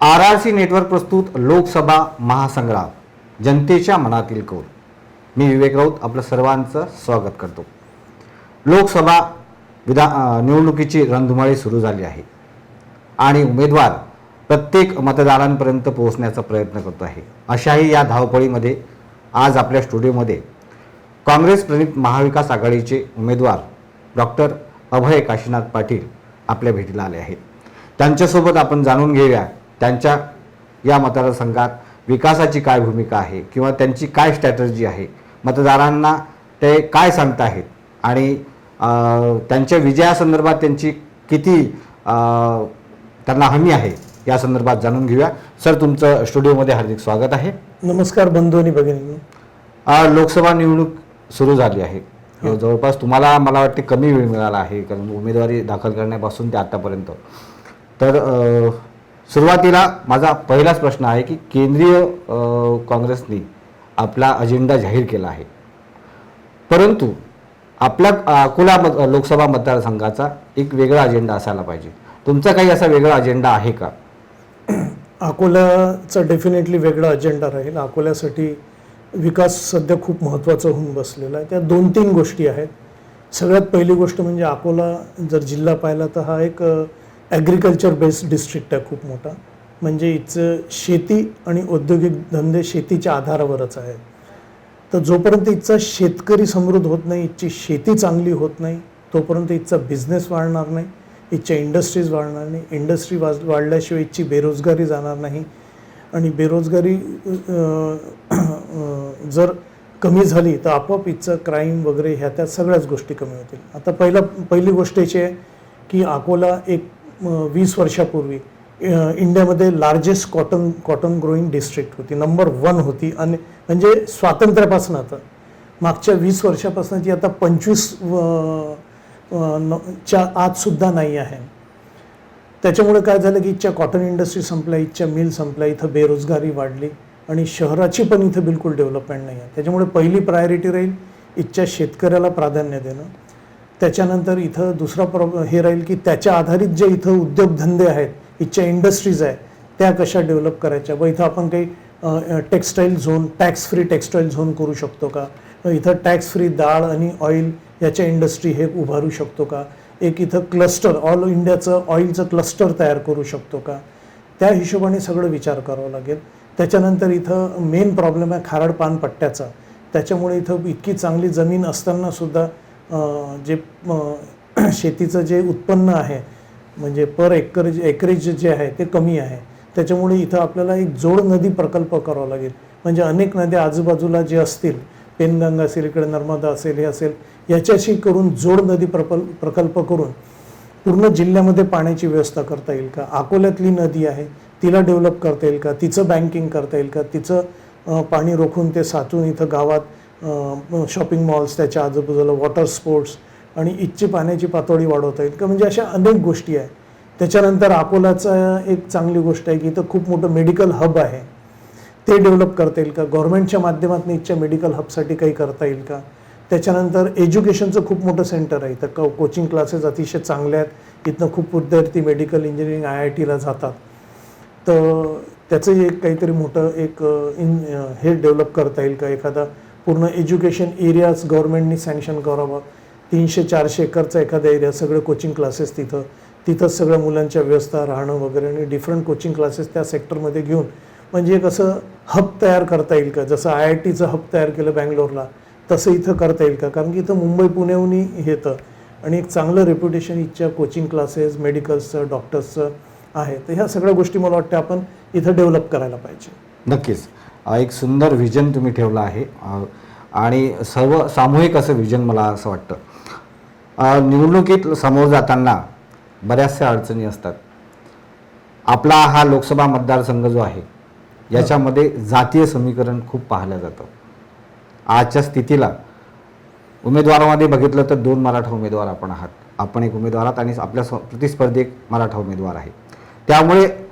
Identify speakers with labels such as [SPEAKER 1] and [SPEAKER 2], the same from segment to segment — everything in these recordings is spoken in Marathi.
[SPEAKER 1] आर आर सी नेटवर्क प्रस्तुत लोकसभा महासंग्राम. जनतेच्या मनातील कौल. मी विवेक राऊत आपलं सर्वांचं स्वागत करतो. लोकसभा विधा निवडणुकीची रणधुमाळी सुरू झाली आहे. आणि उमेदवार प्रत्येक मतदारांपर्यंत पोहोचण्याचा प्रयत्न करतो आहे. अशाही या धावपळीमध्ये आज आपल्या स्टुडिओमध्ये काँग्रेस प्रणित महाविकास आघाडीचे उमेदवार डॉक्टर अभय काशीनाथ पाटील आपल्या भेटीला आले आहेत. त्यांच्यासोबत आपण जाणून घेऊया त्यांच्या या मतदारसंघात विकासाची काय भूमिका आहे किंवा त्यांची काय स्ट्रॅटर्जी आहे? मतदारांना ते काय सांगताहेत? आणि त्यांच्या विजयासंदर्भात त्यांची किती त्यांना हमी आहे या संदर्भात जाणून घेऊया. सर तुमचं स्टुडिओमध्ये हार्दिक स्वागत आहे.
[SPEAKER 2] नमस्कार बंधू आणि भगिनींनो
[SPEAKER 1] आ, लोकसभा निवडणूक सुरू झाली आहे. जवळपास तुम्हाला मला वाटते कमी वेळ मिळाला आहे कारण उमेदवारी दाखल करण्यापासून ते आतापर्यंत. तर सुरुवातीला माझा पहिलाच प्रश्न आहे की केंद्रीय काँग्रेसने आपला अजेंडा जाहीर केला आहे. परंतु आपल्या अकोला मत लोकसभा मतदारसंघाचा एक वेगळा अजेंडा असायला पाहिजे. तुमचा काही असा वेगळा अजेंडा आहे का?
[SPEAKER 2] अकोल्याचा डेफिनेटली वेगळा अजेंडा राहील. अकोल्यासाठी विकास सध्या खूप महत्त्वाचा होऊन बसलेला आहे. त्या दोन तीन गोष्टी आहेत. सगळ्यात पहिली गोष्ट म्हणजे अकोला जर जिल्हा पाहिला तर हा एक ॲग्रिकल्चर बेस्ड डिस्ट्रिक्ट आहे खूप मोठा. म्हणजे इथचं शेती आणि औद्योगिक धंदे शेतीच्या आधारावरच आहे तर जोपर्यंत इथचा शेतकरी समृद्ध होत नाही इथची शेती चांगली होत नाही तोपर्यंत इथचा बिझनेस वाढणार नाही इथच्या इंडस्ट्रीज वाढणार नाही. इंडस्ट्री वाज वाढल्याशिवाय इथची बेरोजगारी जाणार नाही. आणि बेरोजगारी जर कमी झाली तर आपोआप इथचं क्राईम वगैरे ह्या त्या सगळ्याच गोष्टी कमी होतील. आता पहिला पहिली गोष्ट याची आहे की अकोला एक वीस वर्षापूर्वी इंडियामध्ये largest cotton cotton growing district होती नंबर वन होती आणि म्हणजे स्वातंत्र्यापासून आता. मागच्या वीस वर्षापासून ती आता पंचवीस च्या आतसुद्धा नाही आहे. त्याच्यामुळे काय झालं की इथच्या कॉटन इंडस्ट्री संपल्या इथच्या मिल संपल्या इथं बेरोजगारी वाढली आणि शहराची पण इथं बिलकुल डेव्हलपमेंट नाही आहे. त्याच्यामुळे पहिली प्रायोरिटी राहील इथच्या शेतकऱ्याला प्राधान्य देणं. त्याच्यानंतर इथं दुसरा प्रॉब्लेम हे राहील की त्याच्या आधारित जे इथं उद्योगधंदे आहेत इथच्या इंडस्ट्रीज आहे त्या कशा डेव्हलप करायच्या? व इथं आपण काही textile zone tax free textile zone करू शकतो का? इथं टॅक्स फ्री डाळ आणि ऑइल याच्या इंडस्ट्री हे उभारू शकतो का? एक इथं क्लस्टर ऑल इंडियाचं ऑइलचं क्लस्टर तयार करू शकतो का? त्या हिशोबाने सगळं विचार करावा लागेल. त्याच्यानंतर इथं मेन प्रॉब्लेम आहे खारड पानपट्ट्याचा. त्याच्यामुळे इथं इतकी चांगली जमीन असताना सुद्धा जे शेतीचं जे उत्पन्न आहे म्हणजे पर एकर एकरेज जे आहे ते कमी आहे. त्याच्यामुळे इथं आपल्याला एक जोड नदी प्रकल्प करावा लागेल. म्हणजे अनेक नद्या आजूबाजूला जे असतील पेनगंगा असेल इकडे नर्मदा असेल हे असेल याच्याशी करून जोड नदी प्रकल्प प्रकल्प करून पूर्ण जिल्ह्यामध्ये पाण्याची व्यवस्था करता येईल का? अकोल्यातली नदी आहे तिला डेव्हलप करता येईल का? तिचं बँकिंग करता येईल का? तिचं पाणी रोखून ते साचून इथं गावात शॉपिंग मॉल्स त्याच्या आजूबाजूला वॉटर स्पोर्ट्स आणि इथची पाण्याची पातळी वाढवता येईल. का म्हणजे अशा अनेक गोष्टी आहे त्याच्यानंतर अकोलाचं एक चांगली गोष्ट आहे की इथं खूप मोठं मेडिकल हब आहे. ते डेव्हलप करता येईल का? गव्हर्नमेंटच्या माध्यमातून इथच्या मेडिकल हबसाठी काही करता येईल का? त्याच्यानंतर एज्युकेशनचं खूप मोठं सेंटर आहे. इथं को कोचिंग क्लासेस अतिशय चांगले आहेत. इथनं खूप विद्यार्थी मेडिकल इंजिनिअरिंग आय आय टीला जातात. तर त्याचंही एक काहीतरी मोठं एक इन हे डेव्हलप करता येईल का? एखादा पूर्ण एज्युकेशन एरियाच गव्हर्नमेंटनी सँक्शन करावं. तीनशे चारशे एकरचा एखादा एरिया सगळे कोचिंग क्लासेस तिथं. तिथंच सगळ्या मुलांच्या व्यवस्था राहणं वगैरे आणि डिफरंट कोचिंग क्लासेस त्या सेक्टरमध्ये घेऊन. म्हणजे एक असं हब तयार करता येईल का? जसं आय आय टीचं हब तयार केलं बँगलोरला तसं इथं करता येईल का? कारण की इथं मुंबई पुण्याहूनही येतं. आणि एक चांगलं रेप्युटेशन इथच्या कोचिंग क्लासेस मेडिकल्सचं डॉक्टर्सचं आहे. तर ह्या सगळ्या गोष्टी मला वाटतं आपण इथं डेव्हलप करायला पाहिजे.
[SPEAKER 1] नक्कीच. एक सुंदर विजन तुम्ही ठेवलं आहे. आणि सर्व सामूहिक असं विजन मला असं वाटतं. निवडणुकीत समोर जाताना बऱ्याचशा अडचणी असतात. आपला हा लोकसभा मतदारसंघ जो आहे याच्यामध्ये जातीय समीकरण खूप पाहिलं जातं. आजच्या स्थितीला उमेदवारामध्ये बघितलं तर दोन मराठा उमेदवार आपण आहात. आपण एक उमेदवार आहात आणि आपल्या स्व- प्रतिस्पर्धी एक मराठा उमेदवार आहे. त्यामुळे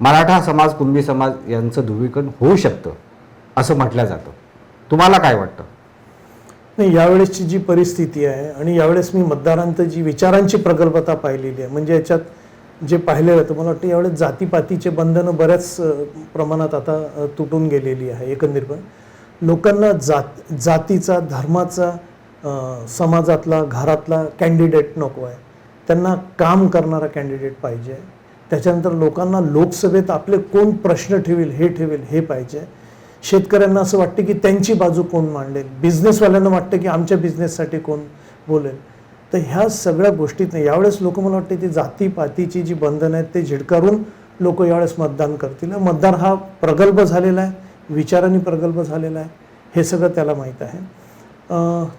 [SPEAKER 1] मराठा समाज कुणबी समाज यांचं ध्रुवीकरण होऊ शकतं असं म्हटलं जातं. तुम्हाला काय वाटतं?
[SPEAKER 2] नाही यावेळेसची जी परिस्थिती आहे आणि यावेळेस मी मतदारांत जी विचारांची प्रगल्भता पाहिलेली आहे म्हणजे याच्यात जे पाहिलेलं होतं मला वाटतं यावेळेस जातीपातीचे बंधनं बऱ्याच प्रमाणात आता तुटून गेलेली आहे एकंदरीतपणे. लोकांना जात जातीचा धर्माचा समाजातला घरातला कॅन्डिडेट नको आहे. त्यांना काम करणारा कॅन्डिडेट पाहिजे त्याच्यानंतर लोकांना लोकसभेत आपले कोण प्रश्न ठेवील हे ठेवेल हे पाहिजे. शेतकऱ्यांना असं वाटतं की त्यांची बाजू कोण मांडेल? बिझनेसवाल्यांना वाटतं की आमच्या बिझनेससाठी कोण बोलेल? तर ह्या सगळ्या गोष्टीत यावेळेस लोक मला वाटते ती जातीपातीची जी बंधनं आहेत ते झिडकारून लोक यावेळेस मतदान करतील. मतदार हा प्रगल्भ झालेला आहे. विचारांनी प्रगल्भ झालेला आहे. हे सगळं त्याला माहीत आहे.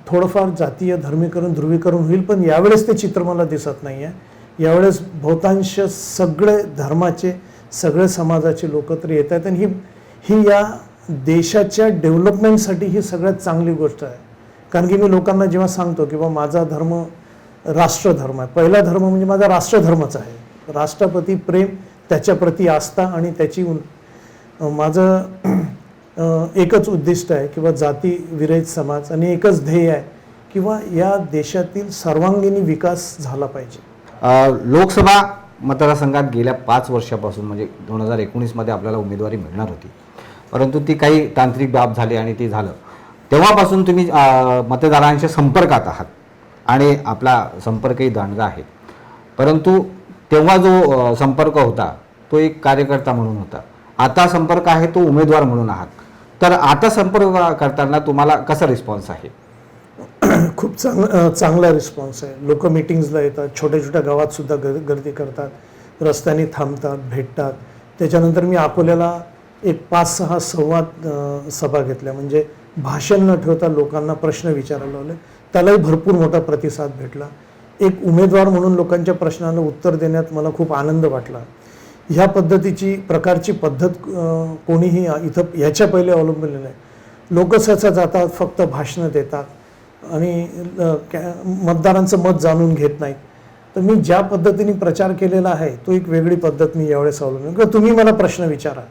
[SPEAKER 2] थोडंफार जातीय धर्मीकरण ध्रुवीकरण होईल पण यावेळेस ते चित्र मला दिसत नाही आहे यावेळेस बहुतांश सगळे धर्माचे सगळे समाजाचे लोक तर येत आहेत. आणि ही ही या देशाच्या डेव्हलपमेंटसाठी ही सगळ्यात चांगली गोष्ट आहे. कारण की मी लोकांना जेव्हा सांगतो की बा माझा धर्म राष्ट्रधर्म आहे. पहिला धर्म म्हणजे माझा राष्ट्रधर्मच आहे. राष्ट्रपती प्रेम त्याच्याप्रती आस्था आणि त्याची माझं एकच उद्दिष्ट आहे किंवा जाती विरहित समाज आणि एकच ध्येय आहे किंवा या देशातील सर्वांगीण विकास झाला पाहिजे.
[SPEAKER 1] लोकसभा मतदारसंघात गेल्या पाच वर्षापासून म्हणजे दोन हजार एकोणीसमध्ये आपल्याला उमेदवारी मिळणार होती. परंतु ती काही तांत्रिक बाब झाली आणि ती झालं. तेव्हापासून तुम्ही मतदारांच्या संपर्कात आहात आणि आपला संपर्कही दांडगा आहे. परंतु तेव्हा जो संपर्क होता तो एक कार्यकर्ता म्हणून होता. आता संपर्क आहे तो उमेदवार म्हणून आहात. तर आता संपर्क करताना तुम्हाला कसा रिस्पॉन्स आहे?
[SPEAKER 2] खूप चांग चांगला रिस्पॉन्स आहे. लोक मिटिंग्सला येतात छोट्या छोट्या गावातसुद्धा ग गर गर्दी करतात रस्त्याने थांबतात भेटतात. त्याच्यानंतर मी अकोल्याला एक पाच सहा संवाद सभा घेतल्या. म्हणजे भाषण न ठेवता लोकांना प्रश्न विचारायला लावले. त्यालाही भरपूर मोठा प्रतिसाद भेटला. एक उमेदवार म्हणून लोकांच्या प्रश्नांना उत्तर देण्यात मला खूप आनंद वाटला. ह्या पद्धतीची प्रकारची पद्धत कोणीही इथं ह्याच्या पहिले अवलंबलेलं नाही. लोक सहसा जातात फक्त भाषणं देतात. आणि कॅ- मतदारांचं मत जाणून घेत नाहीत. तर मी ज्या पद्धतीने प्रचार केलेला आहे तो एक वेगळी पद्धत मी यावेळेस अवलंबून किंवा तुम्ही मला प्रश्न विचारा.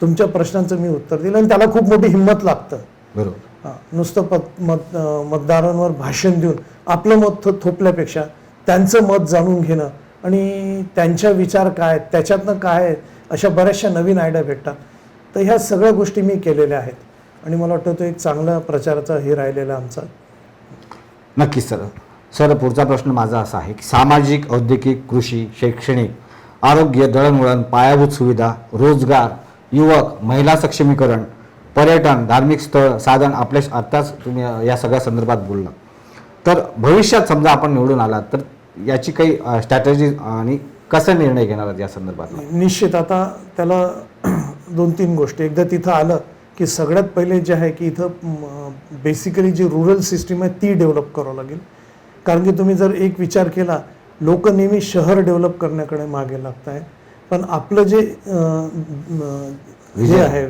[SPEAKER 2] तुमच्या प्रश्नांचं मी उत्तर दिलं आणि त्याला खूप मोठी हिंमत लागतं.
[SPEAKER 1] बरोबर.
[SPEAKER 2] हां, नुसतं पत मत मतदारांवर भाषण देऊन आपलं मत थो- थोपल्यापेक्षा त्यांचं मत जाणून घेणं आणि त्यांच्या विचार काय आहेत, त्याच्यातनं काय आहे, अशा बऱ्याचशा नवीन आयडिया भेटतात. तर ह्या सगळ्या गोष्टी मी केलेल्या आहेत. आणि मला वाटतं तो एक चांगला प्रचाराचा हे राहिलेला आमचा
[SPEAKER 1] नक्कीच सर. सर पुढचा प्रश्न माझा असा आहे की सामाजिक औद्योगिक कृषी शैक्षणिक आरोग्य दळणवळण पायाभूत सुविधा रोजगार युवक महिला सक्षमीकरण पर्यटन धार्मिक स्थळ साधन आपल्या आत्ताच तुम्ही या सगळ्या संदर्भात बोलला तर भविष्यात समजा आपण निवडून आलात तर याची काही स्ट्रॅटेजी आणि कसा निर्णय घेणार या संदर्भात
[SPEAKER 2] निश्चित. आता त्याला दोन तीन गोष्टी. एकदा तिथं आलं की सगळ्यात पहिले जे आहे की इथं बेसिकली जी रुरल सिस्टीम आहे ती डेव्हलप करावं लागेल. कारण की तुम्ही जर एक विचार केला लोक नेहमी शहर डेव्हलप करण्याकडे मागे लागत आहे पण आपलं जे हे
[SPEAKER 1] विजय.
[SPEAKER 2] आहे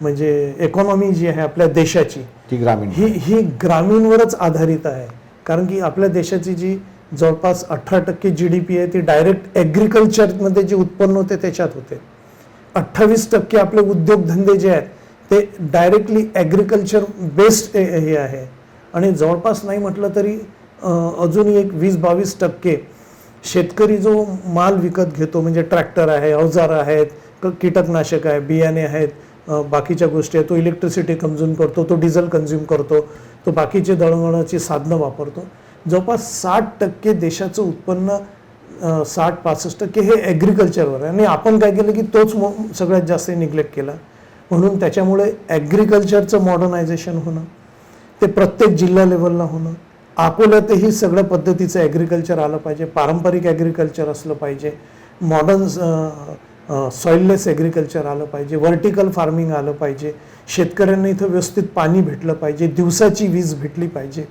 [SPEAKER 2] म्हणजे इकॉनॉमी जी आहे आपल्या देशाची
[SPEAKER 1] ती ग्रामीण.
[SPEAKER 2] ही ही ग्रामीणवरच आधारित आहे. कारण की आपल्या देशाची जी जवळपास अठरा टक्के जी डी पी आहे ती डायरेक्ट ॲग्रिकल्चरमध्ये जे उत्पन्न होते त्याच्यात होते. अठ्ठावीस टक्के आपले उद्योगधंदे जे आहेत ते डायरेक्टली ॲग्रिकल्चर बेस्ड हे आहे. आणि जवळपास नाही म्हटलं तरी अजूनही एक वीस बावीस टक्के शेतकरी जो माल विकत घेतो म्हणजे ट्रॅक्टर आहे अवजार आहेत क- कीटकनाशक आहे बियाणे आहेत बाकीच्या गोष्टी आहेत तो इलेक्ट्रिसिटी कन्झ्युम करतो तो डिझेल कन्झ्युम करतो तो बाकीचे दळणवळणाची साधनं वापरतो. जवळपास साठ टक्के देशाचं उत्पन्न साठ पासष्ट टक्के हे ॲग्रिकल्चरवर आहे. आणि आपण काय केलं की तोच मो- सगळ्यात जास्त निग्लेक्ट केला. म्हणून त्याच्यामुळे ॲग्रिकल्चरचं मॉडर्नायझेशन होणं ते प्रत्येक जिल्हा लेवलला होणं अकोल्यातही सगळ्या पद्धतीचं ॲग्रिकल्चर आलं पाहिजे पारंपरिक ॲग्रिकल्चर असलं पाहिजे मॉडर्न सॉइललेस ॲग्रिकल्चर आलं पाहिजे व्हर्टिकल फार्मिंग आलं पाहिजे शेतकऱ्यांना इथं व्यवस्थित पाणी भेटलं पाहिजे दिवसाची वीज भेटली पाहिजे.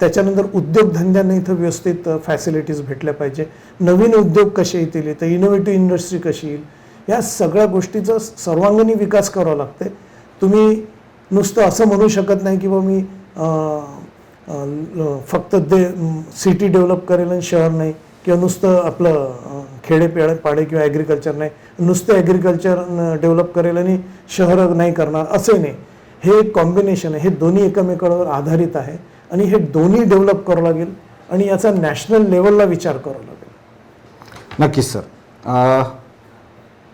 [SPEAKER 2] त्याच्यानंतर उद्योगधंद्यांना इथं व्यवस्थित फॅसिलिटीज भेटल्या पाहिजे. नवीन उद्योग कसे येतील इथं? इनोव्हेटिव्ह इंडस्ट्री कशी येईल? या सगळ्या गोष्टीचा सर्वांगीण विकास करावा लागते तुम्ही नुसतं असं म्हणू शकत नाही की बा मी फक्त दे सिटी डेव्हलप करेल आणि शहर नाही किंवा नुसतं आपलं अं, खेडे पाडे किंवा ॲग्रिकल्चर नाही नुसतं ॲग्रिकल्चर डेव्हलप करेल आणि शहर नाही करणार असे नाही. हे एक कॉम्बिनेशन आहे. हे दोन्ही एकमेकांवर आधारित आहे आणि हे दोन्ही डेव्हलप करावं लागेल आणि याचा नॅशनल लेवलला विचार करावा लागेल.
[SPEAKER 1] नक्कीच सर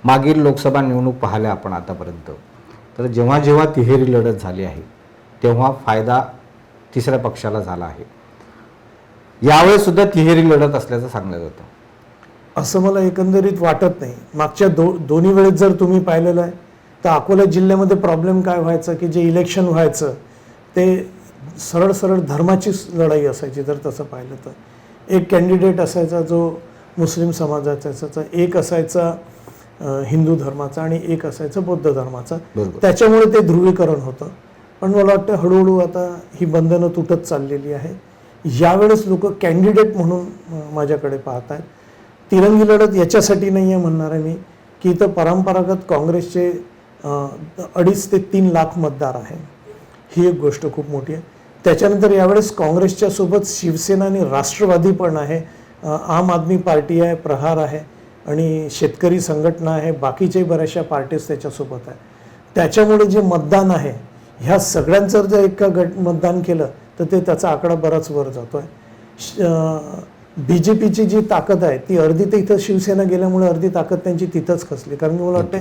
[SPEAKER 1] मागील लोकसभा निवडणूक पाहिल्या आपण आतापर्यंत. तर जेव्हा जेव्हा तिहेरी लढत झाली आहे तेव्हा फायदा तिसऱ्या पक्षाला झाला आहे. यावेळेसुद्धा तिहेरी लढत असल्याचं सांगलं जातं
[SPEAKER 2] असं मला एकंदरीत वाटत नाही. मागच्या दो दोन्ही वेळेस जर तुम्ही पाहिलेलं आहे तर अकोला जिल्ह्यामध्ये प्रॉब्लेम काय व्हायचं की जे इलेक्शन व्हायचं ते सरळ सरळ धर्माचीच लढाई असायची जर तसं पाहिलं तर. एक कॅन्डिडेट असायचा जो मुस्लिम समाजाचा असायचा एक असायचा हिंदू धर्माचा आणि एक असायचा बौद्ध धर्माचा. त्याच्यामुळे ते ध्रुवीकरण होतं. पण मला वाटतं हळूहळू आता ही बंधनं तुटत चाललेली आहे. यावेळेस लोक कॅन्डिडेट म्हणून माझ्याकडे पाहत आहेत तिरंगी लढत याच्यासाठी नाही आहे म्हणणार आहे मी की इथं परंपरागत काँग्रेसचे अडीच ते तीन लाख मतदार आहे. ही एक गोष्ट खूप मोठी आहे. त्याच्यानंतर यावेळेस काँग्रेसच्या सोबत शिवसेना आणि राष्ट्रवादी पण आहे. आम आदमी पार्टी आहे प्रहार आहे. आणि शेतकरी संघटना आहे बाकीच्याही बऱ्याचशा पार्टीज त्याच्यासोबत आहे त्याच्यामुळे जे मतदान आहे ह्या सगळ्यांचं जर एका गट मतदान केलं तर ते त्याचा आकडा बराच वर जातो आहे बी जे पीची जी ताकद आहे ती अर्धी तर इथं शिवसेना गेल्यामुळे अर्धी ताकद त्यांची तिथंच खचली कारण की मला वाटते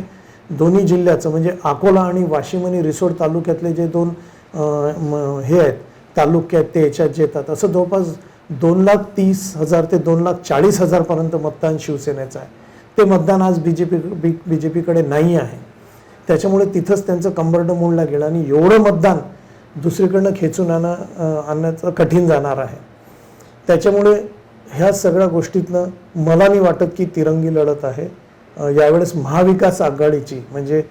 [SPEAKER 2] दोन्ही जिल्ह्याचं म्हणजे अकोला आणि वाशिम आणि रिसोड तालुक्यातले जे दोन म- हे आहेत तालुके आहेत ते याच्यात येतात. असं जवळपास दोन लाख तीस हजार ते दोन लाख चाळीस हजारपर्यंत मतदान शिवसेनेचं आहे. ते मतदान आज बी जे पी बी बी जे पीकडे नाही आहे. त्याच्यामुळे तिथंच त्यांचं कंबरडं मोडला गेलं आणि एवढं मतदान दुसरीकडनं खेचून आणणं आणण्याचं कठीण जाणार आहे. त्याच्यामुळे ह्या सगळ्या गोष्टीतनं मला नाही वाटत की तिरंगी लढत आहे. यावेळेस महाविकास आघाडीची म्हणजे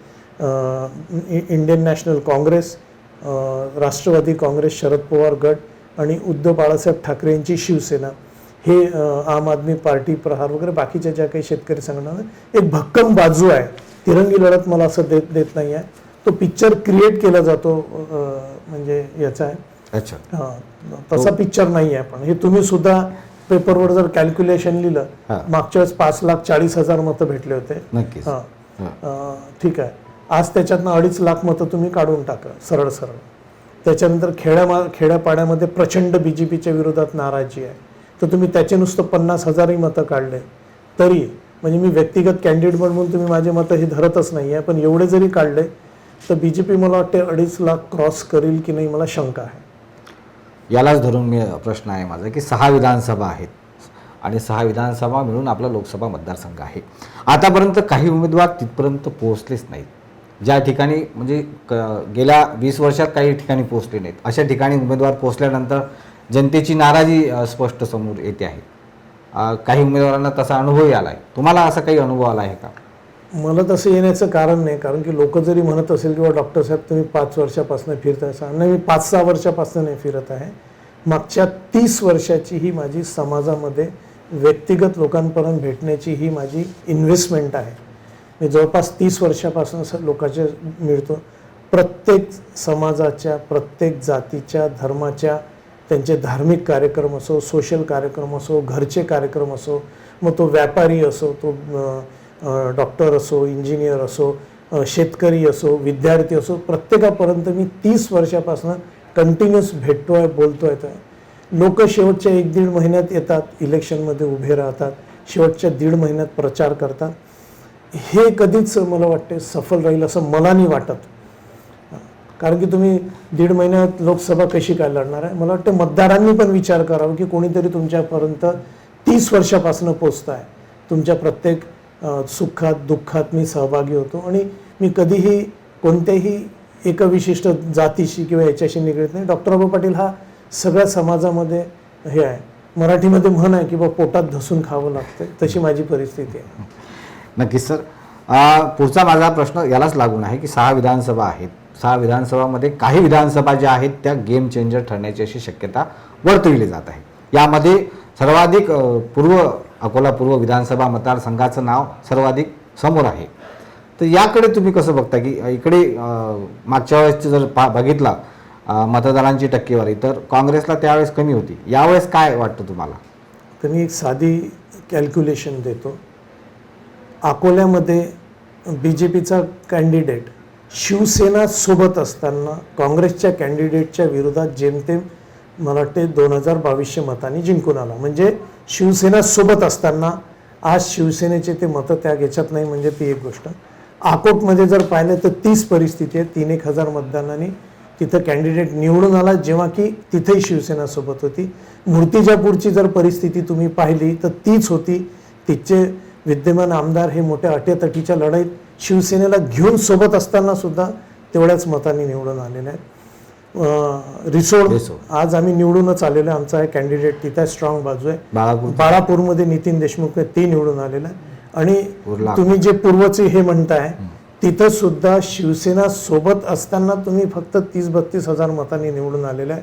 [SPEAKER 2] Indian National Congress Rashtrawadi Congress Sharad Pawar गट आणि उद्धव बाळासाहेब ठाकरे यांची शिवसेना. हे आम आदमी पार्टी प्रहार वगैरे बाकीच्या ज्या काही शेतकरी संघटना एक भक्कम बाजू आहे. तिरंगी लढत मला असं देत देत नाही आहे तो पिक्चर क्रिएट केला जातो म्हणजे याचा आहे.
[SPEAKER 1] अच्छा.
[SPEAKER 2] हा, तसा पिक्चर नाही आहे पण. हे तुम्ही सुद्धा पेपरवर जर कॅल्क्युलेशन लिहिलं. मागच्या वेळेस पाच लाख चाळीस हजार मतं भेटले होते. हा. ठीक आहे. आज त्याच्यातनं अडीच लाख मतं तुम्ही काढून टाका सरळ सरळ. त्याच्यानंतर खेड्या खेड्यापाड्यामध्ये प्रचंड बी जे पीच्या विरोधात नाराजी आहे. तर तुम्ही त्याचे नुसतं पन्नास हजारही मतं काढले. तरी म्हणजे मी व्यक्तिगत कॅन्डिडेट म्हणून तुम्ही माझे मतं हे धरतच नाही आहे पण एवढे जरी काढले तर बी जे पी मला वाटते अडीच लाख क्रॉस करेल की नाही मला शंका आहे.
[SPEAKER 1] यालाच धरून मी प्रश्न आहे माझा की सहा विधानसभा आहेत. आणि सहा विधानसभा मिळून आपला लोकसभा मतदारसंघ आहे. आतापर्यंत काही उमेदवार तिथपर्यंत पोहोचलेच नाहीत. ज्या ठिकाणी म्हणजे क गेल्या वीस वर्षात काही ठिकाणी पोहोचले नाहीत. अशा ठिकाणी उमेदवार पोहोचल्यानंतर जनतेची नाराजी स्पष्ट समोर येते आहे. काही उमेदवारांना तसा अनुभवही आला आहे तुम्हाला असा काही अनुभव आला आहे का?
[SPEAKER 2] मला तसं येण्याचं कारण नाही. कारण की लोक जरी म्हणत असेल किंवा डॉक्टर साहेब तुम्ही पाच वर्षापासून फिरताय सांग नाही मी पाच सहा वर्षापासून नाही फिरत आहे. मागच्या तीस वर्षाची ही माझी समाजामध्ये व्यक्तिगत लोकांपर्यंत भेटण्याची ही माझी इन्व्हेस्टमेंट आहे. मी जवळपास तीस वर्षापासून लोकांचे मिळतो. प्रत्येक समाजाच्या प्रत्येक जातीच्या धर्माच्या त्यांचे धार्मिक कार्यक्रम असो सोशल कार्यक्रम असो घरचे कार्यक्रम असो मग तो व्यापारी असो तो डॉक्टर असो इंजिनियर असो शेतकरी असो विद्यार्थी असो प्रत्येकापर्यंत मी तीस वर्षापासून कंटिन्युअस भेटतो आहे बोलतो आहे लोक शेवटच्या एक दीड महिन्यात येतात इलेक्शनमध्ये उभे राहतात शेवटच्या दीड महिन्यात प्रचार करतात. हे कधीच मला वाटते सफल राहील असं मला नाही वाटत. कारण की तुम्ही दीड महिन्यात लोकसभा कशी काय लढणार आहे? मला वाटतं मतदारांनी पण विचार करावा की कोणीतरी तुमच्यापर्यंत तीस वर्षापासून पोचत आहे तुमच्या प्रत्येक सुखात दुःखात मी सहभागी होतो आणि मी कधीही कोणत्याही एका विशिष्ट जातीशी किंवा याच्याशी निगडीत नाही. डॉक्टर बाबा पाटील हा सगळ्या समाजामध्ये हे आहे. मराठीमध्ये म्हण आहे की बा पोटात धसून खावं लागतं तशी माझी परिस्थिती आहे.
[SPEAKER 1] नक्कीच सर. पुढचा माझा प्रश्न यालाच लागून आहे की सहा विधानसभा आहेत. सहा विधानसभामध्ये काही विधानसभा ज्या आहेत त्या गेम चेंजर ठरण्याची अशी शक्यता वर्तविली जात आहे. यामध्ये सर्वाधिक पूर्व अकोला पूर्व विधानसभा मतदारसंघाचं नाव सर्वाधिक समोर आहे. तर याकडे तुम्ही कसं बघता की इकडे मागच्या वेळेसचं जर पा बघितला मतदारांची टक्केवारी तर काँग्रेसला त्यावेळेस कमी होती. यावेळेस काय वाटतं तुम्हाला?
[SPEAKER 2] तर मी एक साधी कॅल्क्युलेशन देतो. अकोल्यामध्ये बी जे पीचा कॅन्डिडेट शिवसेना सोबत असताना काँग्रेसच्या कॅन्डिडेटच्या विरोधात जेमतेम मला वाटते दोन हजार बावीसशे मतांनी जिंकून आला. म्हणजे शिवसेना सोबत असताना आज शिवसेनेचे ते मतं त्याग याच्यात नाही म्हणजे ती एक गोष्ट. आकोटमध्ये जर पाहिलं तर तीच परिस्थिती आहे तीन एक हजार मतदानाने तिथं कॅन्डिडेट निवडून आला जेव्हा की तिथेही शिवसेना सोबत होती. मूर्तिजापूरची जर परिस्थिती तुम्ही पाहिली तर तीच होती. तिचे विद्यमान आमदार हे मोठ्या अटीतटीच्या लढाईत शिवसेनेला घेऊन सोबत असताना सुद्धा तेवढ्याच मतांनी निवडून आलेले आहेत. रिसोड. आज आम्ही निवडूनच आलेलो आहे. आमचा कॅन्डिडेट तिथे स्ट्रॉंग बाजू आहे.
[SPEAKER 1] बाळापूर.
[SPEAKER 2] बाळापूरमध्ये नितीन देशमुख आहे, ते निवडून आलेलं आहे आणि. तुम्ही जे पूर्वचे हे म्हणताय तिथं सुद्धा शिवसेना सोबत असताना तुम्ही फक्त तीस बत्तीस हजार मतांनी निवडून आलेलं आहे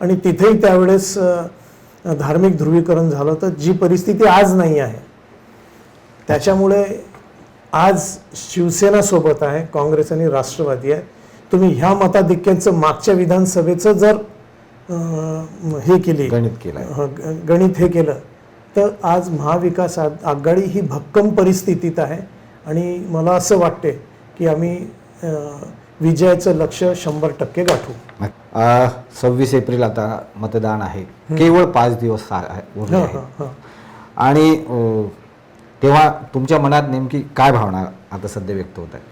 [SPEAKER 2] आणि तिथेही त्यावेळेस धार्मिक ध्रुवीकरण झालं तर जी परिस्थिती आज नाही आहे त्याच्यामुळे आज शिवसेना सोबत आहे काँग्रेस आणि राष्ट्रवादी आहे. तुम्ही ह्या मताधिक्यांचं मागच्या विधानसभेचं जर हे केली
[SPEAKER 1] गणित
[SPEAKER 2] ह- ग- गणित हे केलं तर आज महाविकास आघाडी ही भक्कम परिस्थितीत आहे. आणि मला असं वाटते की आम्ही विजयाचं लक्ष शंभर टक्के गाठू.
[SPEAKER 1] सव्वीस एप्रिल आता मतदान आहे. केवळ पाच दिवस. आणि तेव्हा तुमच्या मनात नेमकी काय भावना आता सध्या व्यक्त होत आहे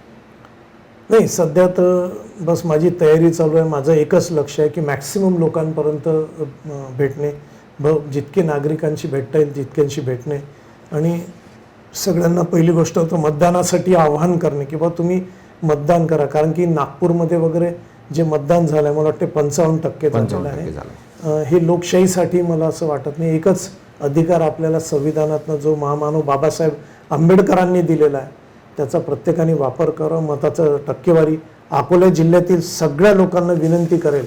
[SPEAKER 2] नाही सध्या तर बस माझी तयारी चालू आहे. माझं एकच लक्ष आहे की मॅक्सिमम लोकांपर्यंत भेटणे. ब जितके नागरिकांशी भेटता येईल तितक्यांशी भेटणे. आणि सगळ्यांना पहिली गोष्ट होतं मतदानासाठी आव्हान करणे की बा तुम्ही मतदान करा. कारण की नागपूरमध्ये वगैरे जे मतदान झालं आहे मला वाटते पंचावन्न टक्के झालेलं आहे. हे लोकशाहीसाठी मला असं वाटत नाही. एकच अधिकार आपल्याला संविधानातनं जो महामानव बाबासाहेब आंबेडकरांनी दिलेला आहे त्याचा प्रत्येकाने वापर करा मताचं टक्केवारी. अकोला जिल्ह्यातील सगळ्या लोकांना विनंती करेल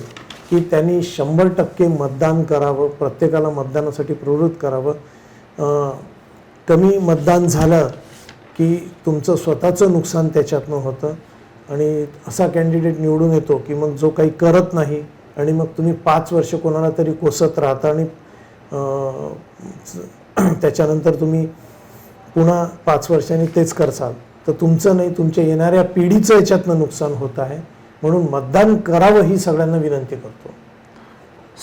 [SPEAKER 2] की त्यांनी शंभर टक्के मतदान करावं प्रत्येकाला मतदानासाठी प्रवृत्त करावं. कमी मतदान झालं की तुमचं स्वतःचं नुकसान त्याच्यातनं होतं आणि असा कॅन्डिडेट निवडून येतो की मग जो काही करत नाही आणि मग तुम्ही पाच वर्ष कोणाला तरी कोसत राहता आणि त्याच्यानंतर तुम्ही पुन्हा पाच वर्षांनी तेच करसाल. तर तुमचं नाही तुमच्या येणाऱ्या पिढीचं याच्यातनं नुकसान होत आहे. म्हणून मतदान करावं ही सगळ्यांना विनंती करतो.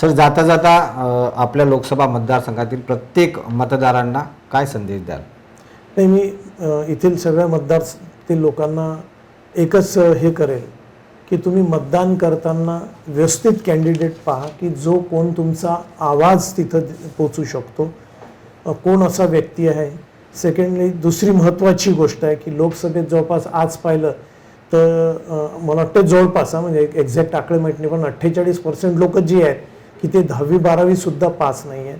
[SPEAKER 1] सर जाता जाता आपल्या लोकसभा मतदारसंघातील प्रत्येक मतदारांना काय संदेश द्याल?
[SPEAKER 2] नाही मी येथील सगळ्या मतदारतील लोकांना एकच हे करेल. की तुम्ही मतदान करताना व्यवस्थित कॅन्डिडेट पहा की जो कोण तुमचा आवाज तिथं पोचू शकतो. कोण असा व्यक्ती आहे. सेकंडली दुसरी महत्त्वाची गोष्ट आहे की लोकसभेत जवळपास आज पाहिलं तर मला वाटतं जवळपास हा, म्हणजे एक्झॅक्ट आकडे माहीत नाही पण अठ्ठेचाळीस पर्सेंट लोक जी आहेत की ते दहावी बारावीसुद्धा पास नाही आहेत.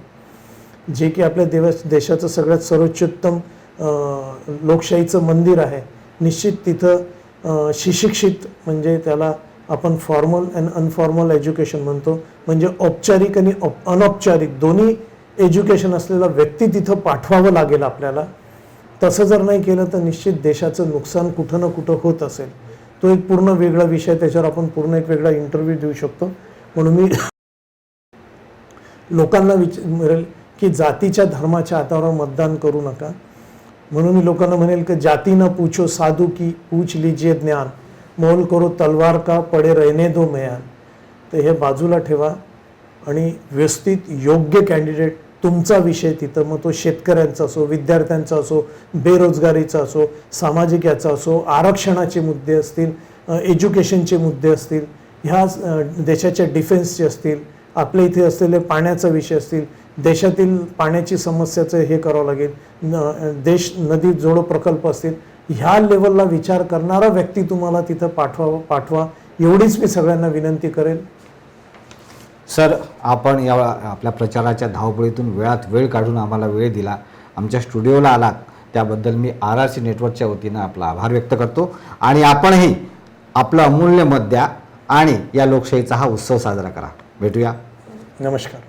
[SPEAKER 2] जे की आपल्या देवा देशाचं सगळ्यात सर्वोच्चोत्तम लोकशाहीचं मंदिर आहे. निश्चित तिथं शिशिक्षित म्हणजे त्याला आपण फॉर्मल अँड अनफॉर्मल एज्युकेशन म्हणतो. म्हणजे औपचारिक आणि अनौपचारिक दोन्ही एज्युकेशन असलेला व्यक्ती तिथं पाठवावं लागेल आपल्याला. तसं जर नाही केलं तर निश्चित देशाचं नुकसान कुठं ना कुठं होत असेल. तो एक पूर्ण वेगळा विषय त्याच्यावर आपण पूर्ण एक वेगळा इंटरव्ह्यू देऊ शकतो. म्हणून मी लोकांना विच मिळेल की जातीच्या धर्माच्या आधारावर मतदान करू नका. म्हणून मी लोकांना म्हणेल की जाती न पूछो साधू की पूछ लीजिए ज्ञान. मोल करो तलवार का पडे रहने दो मयान. तर हे बाजूला ठेवा आणि व्यवस्थित योग्य कॅन्डिडेट तुमचा विषय तिथं. मग तो शेतकऱ्यांचा असो विद्यार्थ्यांचा असो बेरोजगारीचा असो सामाजिक याचा असो आरक्षणाचे मुद्दे असतील एज्युकेशनचे मुद्दे असतील ह्या देशाच्या डिफेन्सचे असतील आपल्या इथे असलेले पाण्याचा विषय असतील देशातील पाण्याची समस्याचं हे करावं लागेल. न- देश नदी जोडो प्रकल्प असतील ह्या लेवलला विचार करणारा व्यक्ती तुम्हाला तिथं पाठवा पाठवा. एवढीच मी सगळ्यांना विनंती करेल
[SPEAKER 1] सर आपण या आपल्या प्रचाराच्या धावपळीतून वेळात वेळ काढून आम्हाला वेळ दिला. आमच्या स्टुडिओला आलात. त्याबद्दल मी आर आर सी नेटवर्कच्या वतीनं आपला आभार व्यक्त करतो. आणि आपणही आपलं अमूल्य मत द्या आणि या लोकशाहीचा हा उत्सव साजरा करा. भेटूया.
[SPEAKER 2] नमस्कार.